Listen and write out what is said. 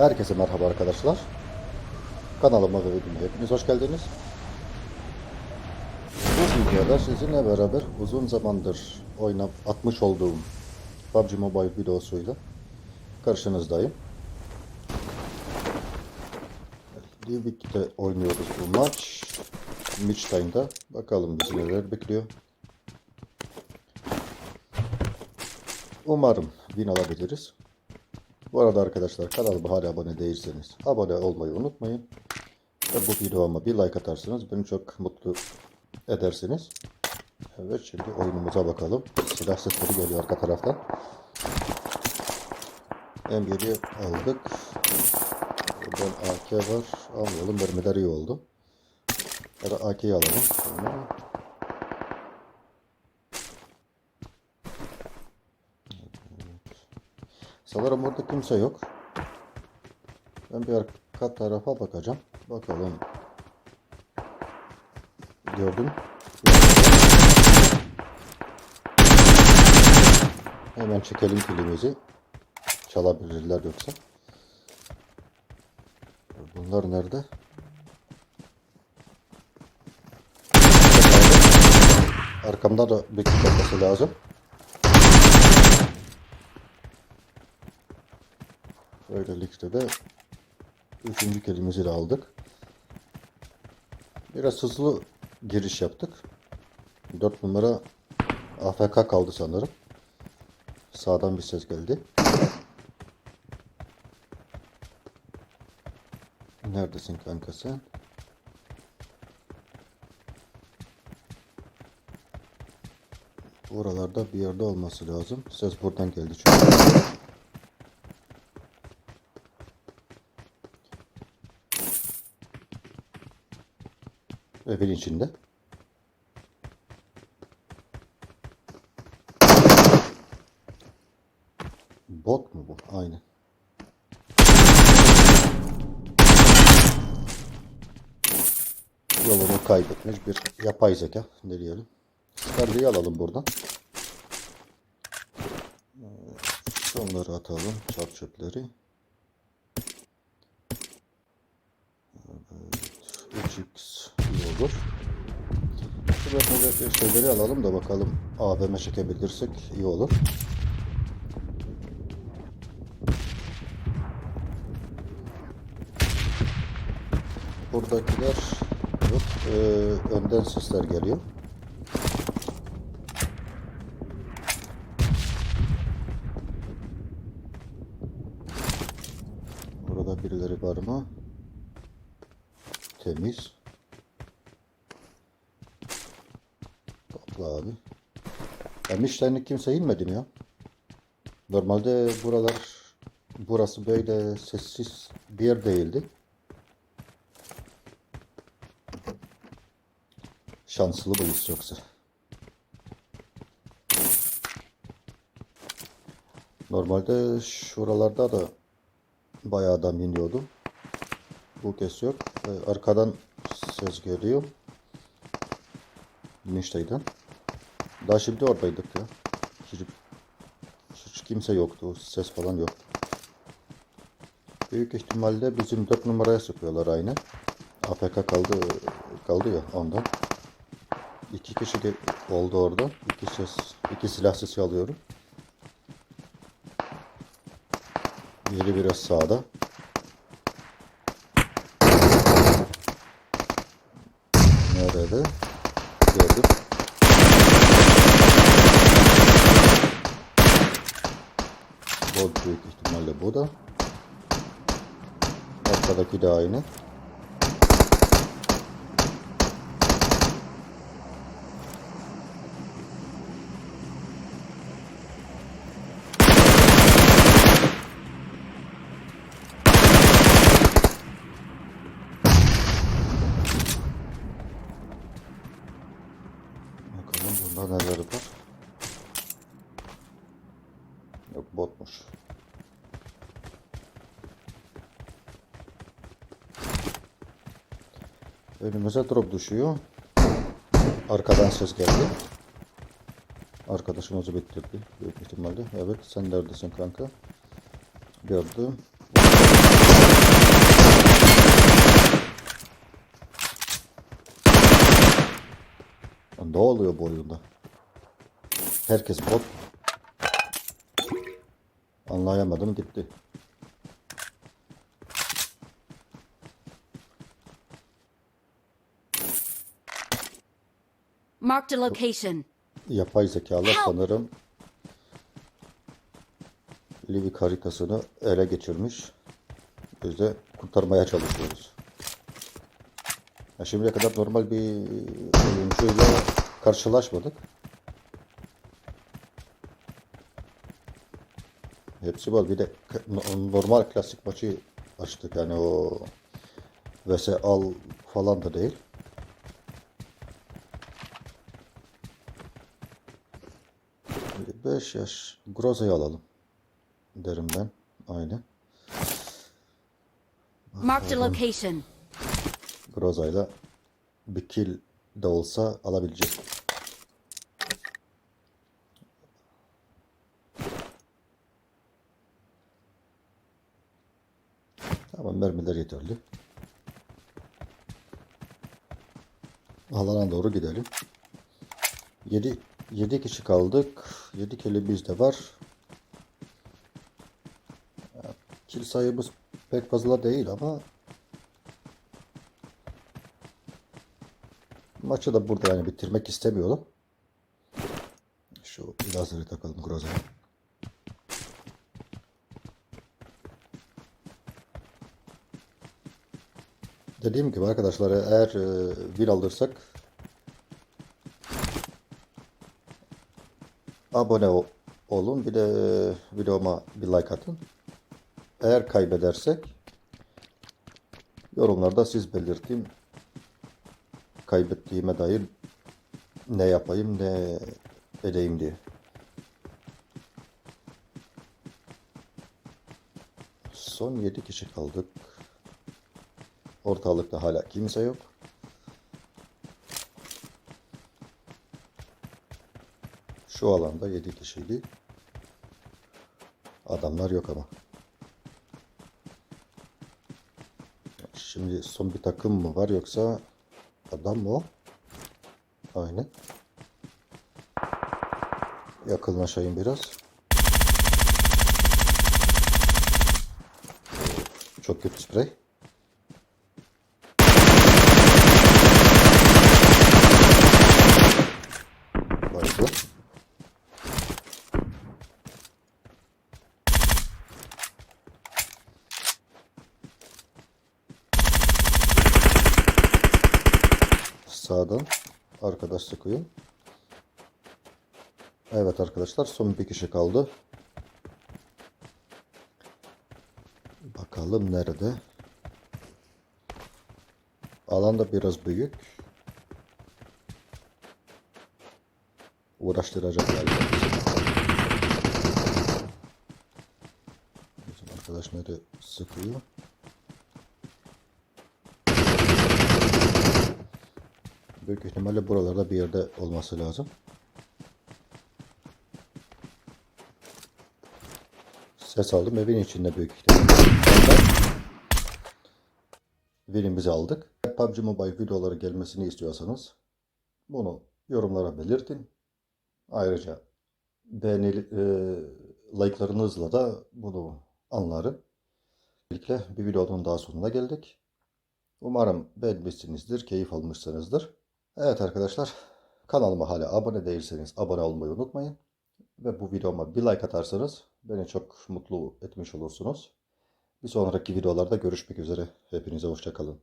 Herkese merhaba arkadaşlar. Kanalıma ve videoma hepiniz hoş geldiniz. Bu videoda sizinle beraber uzun zamandır oynap atmış olduğum PUBG Mobile videosuyla karşınızdayım. Livik'te oynuyoruz bu maç. Midstein'da. Bakalım bizi neler bekliyor. Umarım win alabiliriz. Bu arada arkadaşlar kanalıma hala abone değilseniz abone olmayı unutmayın. Ve bu videoma bir like atarsanız beni çok mutlu edersiniz. Evet şimdi oyunumuza bakalım. Silah sesleri geliyor arka taraftan. M1'i aldık. Buradan AK var. Almayalım. Mermiler iyi oldu. Ya da AK'yi alalım. Sanırım orada kimse yok. Ben bir arka tarafa bakacağım. Bakalım. Gördüm. Hemen çekelim kilimizi. Çalabilirler yoksa. Bunlar nerede? Arkamda da bir olması lazım. Böylelikle de üçüncü kelimemizi de aldık. Biraz hızlı giriş yaptık. 4 numara AFK kaldı sanırım. Sağdan bir ses geldi. Neredesin kanka sen? Buralarda bir yerde olması lazım. Ses buradan geldi çünkü. Evin içinde. Bot mu bu? Aynen. Yolunu kaybetmiş bir yapay zeka. Diyelim. Scarlet'i alalım buradan. Şunları atalım. Çarp çöpleri. Evet. 3x iyi olur. Şu böyle şeyleri alalım da bakalım AVM çekebilirsek iyi olur. Buradakiler yok. Ee, önden sesler geliyor. Burada birileri var mı? Temiz. Topla abi. Ben Michelin'e kimse inmedim ya. Normalde buralar burası böyle sessiz bir yer değildi. Şanslı mıyız yoksa? Normalde şuralarda da bayağı adam iniyordu. Bu kez yok. Ee, arkadan ses geliyor. Nişteyden. Daha şimdi oradaydık ya. Hiç, hiç kimse yoktu. Ses falan yok. Büyük ihtimalle bizim 4 numaraya sıkıyorlar aynı. AFK kaldı kaldı ya ondan. İki kişi de oldu orada. İki ses, iki silah sesi alıyorum. Biri biraz sağda. Nerede? Gördüm. Bu büyük ihtimalle bu da. Arkadaki de aynı. Bakalım bunda neler var. Yok botmuş. Önümüze drop düşüyor. Arkadan ses geldi. Arkadaşımızı bitirdi büyük ihtimalle. Evet sen neredesin kanka? Gördüm. Ne oluyor bu oyunda? Herkes bot. Anlayamadım gitti. Marked a location. Yapay zekalar sanırım Livik haritasını ele geçirmiş. Biz de kurtarmaya çalışıyoruz. Ya şimdiye kadar normal bir oyuncuyla karşılaşmadık. Hepsi var. Bir de normal klasik maçı açtık. Yani o vs al falan da değil. 5 yaş Groza'yı alalım. Derim ben. Aynen. Marked a location. Groza'yla bir kill de olsa alabileceğiz. Tamam mermiler yeterli. Alana doğru gidelim. 7 7 kişi kaldık. 7 kili bizde var. Kill sayımız pek fazla değil ama maçı da burada yani bitirmek istemiyorum. Şu lazeri takalım Groza'ya. Dediğim gibi arkadaşlar eğer e, win alırsak abone ol- olun. Bir de e, videoma bir like atın. Eğer kaybedersek yorumlarda siz belirtin. Kaybettiğime dair ne yapayım ne edeyim diye. Son 7 kişi kaldık. Ortalıkta hala kimse yok. Şu alanda 7 kişiydi. Adamlar yok ama. Şimdi son bir takım mı var yoksa adam mı o? Aynen. Yakınlaşayım biraz. Çok kötü sprey. Sağdan arkadaş sıkıyor. Evet arkadaşlar son bir kişi kaldı. Bakalım nerede? Alan da biraz büyük. Uğraştıracak galiba. bizi. Bizim arkadaş nerede sıkıyor? Büyük ihtimalle buralarda bir yerde olması lazım. Ses aldım evin içinde büyük ihtimalle. Winimizi aldık. PUBG Mobile videoları gelmesini istiyorsanız bunu yorumlara belirtin. Ayrıca beğeni e, like'larınızla da bunu anlarım. Böylelikle bir videonun daha sonuna geldik. Umarım beğenmişsinizdir, keyif almışsınızdır. Evet arkadaşlar, kanalıma hala abone değilseniz abone olmayı unutmayın. Ve bu videoma bir like atarsanız beni çok mutlu etmiş olursunuz. Bir sonraki videolarda görüşmek üzere. Hepinize hoşçakalın.